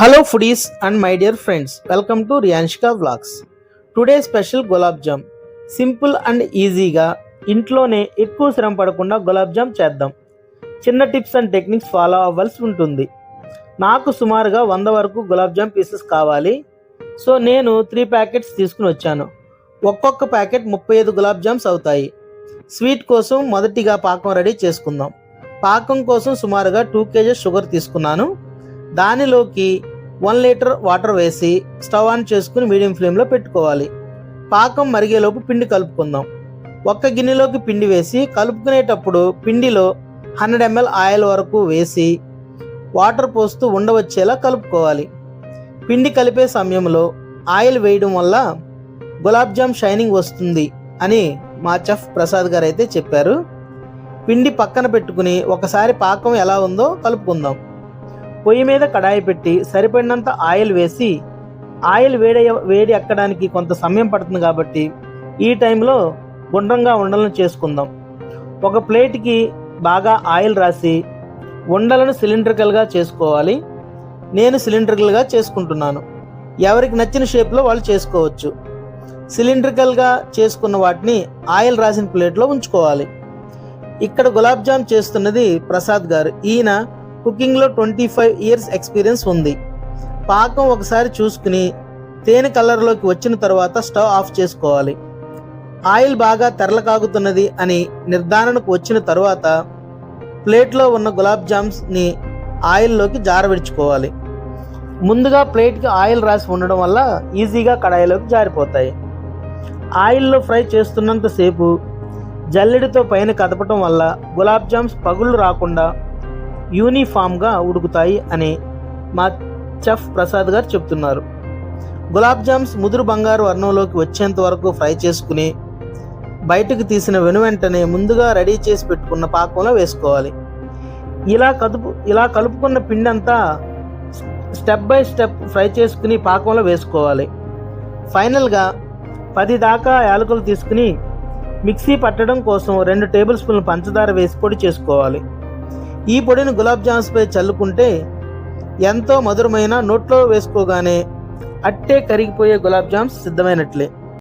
Hello foodies and my dear friends welcome to Riyanshika vlogs today special gulab jamun simple and ఈజీగా ఇంట్లోనే ఎక్కువ శ్రమ పడకుండా గులాబ్ జామ్ చేద్దాం. చిన్న టిప్స్ అండ్ టెక్నిక్స్ ఫాలో అవ్వాల్సి ఉంటుంది. నాకు సుమారుగా వంద వరకు గులాబ్ జామ్ పీసెస్ కావాలి. సో నేను త్రీ ప్యాకెట్స్ తీసుకుని వచ్చాను. ఒక్కొక్క ప్యాకెట్ ముప్పై ఐదు గులాబ్ జామ్స్ అవుతాయి. స్వీట్ కోసం మొదటిగా పాకం రెడీ చేసుకుందాం. పాకం కోసం సుమారుగా టూ కేజెస్ షుగర్ తీసుకున్నాను. దానిలోకి వన్ లీటర్ వాటర్ వేసి స్టవ్ ఆన్ చేసుకుని మీడియం ఫ్లేమ్లో పెట్టుకోవాలి. పాకం మరిగేలోపు పిండి కలుపుకుందాం. ఒక్క గిన్నెలోకి పిండి వేసి కలుపుకునేటప్పుడు పిండిలో హండ్రెడ్ ఎంఎల్ ఆయిల్ వరకు వేసి వాటర్ పోస్తూ ఉండవచ్చేలా కలుపుకోవాలి. పిండి కలిపే సమయంలో ఆయిల్ వేయడం వల్ల గులాబ్ జామ్ షైనింగ్ వస్తుంది అని మా చెఫ్ ప్రసాద్ గారు అయితే చెప్పారు. పిండి పక్కన పెట్టుకుని ఒకసారి పాకం ఎలా ఉందో కలుపుకుందాం. పొయ్యి మీద కడాయి పెట్టి సరిపడినంత ఆయిల్ వేసి ఆయిల్ వేడి వేడి ఎక్కడానికి కొంత సమయం పడుతుంది కాబట్టి ఈ టైంలో గుండ్రంగా ఉండలను చేసుకుందాం. ఒక ప్లేట్కి బాగా ఆయిల్ రాసి ఉండలను సిలిండ్రికల్గా చేసుకోవాలి. నేను సిలిండ్రికల్గా చేసుకుంటున్నాను. ఎవరికి నచ్చిన షేప్లో వాళ్ళు చేసుకోవచ్చు. సిలిండ్రికల్గా చేసుకున్న వాటిని ఆయిల్ రాసిన ప్లేట్లో ఉంచుకోవాలి. ఇక్కడ గులాబ్ జామ్ చేస్తున్నది ప్రసాద్ గారు. ఈయన కుకింగ్లో ట్వంటీ ఫైవ్ ఇయర్స్ ఎక్స్పీరియన్స్ ఉంది. పాకం ఒకసారి చూసుకుని తేనె కలర్లోకి వచ్చిన తర్వాత స్టవ్ ఆఫ్ చేసుకోవాలి. ఆయిల్ బాగా తెరలకాగుతున్నది అని నిర్ధారణకు వచ్చిన తర్వాత ప్లేట్లో ఉన్న గులాబ్ జామ్స్ని ఆయిల్లోకి జారవిడుచుకోవాలి. ముందుగా ప్లేట్కి ఆయిల్ రాసి ఉండడం వల్ల ఈజీగా కడాయిలోకి జారిపోతాయి. ఆయిల్లో ఫ్రై చేస్తున్నంతసేపు జల్లెడితో పైన కదపటం వల్ల గులాబ్ జామ్స్ పగుళ్ళు రాకుండా యూనిఫామ్గా ఉడుకుతాయి అని మా చెఫ్ ప్రసాద్ గారు చెప్తున్నారు. గులాబ్ జామ్స్ ముదురు బంగారు వర్ణంలోకి వచ్చేంత వరకు ఫ్రై చేసుకుని బయటకు తీసిన వెను వెంటనే ముందుగా రెడీ చేసి పెట్టుకున్న పాకంలో వేసుకోవాలి. ఇలా కదుపు ఇలా కలుపుకున్న పిండి అంతా స్టెప్ బై స్టెప్ ఫ్రై చేసుకుని పాకంలో వేసుకోవాలి. ఫైనల్గా పది దాకా యాలకులు తీసుకుని మిక్సీ పట్టడం కోసం రెండు టేబుల్ స్పూన్లు పంచదార వేసి పొడి చేసుకోవాలి. ఈ పొడిని గులాబ్ జామ్స్పై చల్లుకుంటే ఎంతో మధురమైన నోట్లో వేసుకోగానే అట్టే కరిగిపోయే గులాబ్ జామ్స్ సిద్ధమైనట్లే.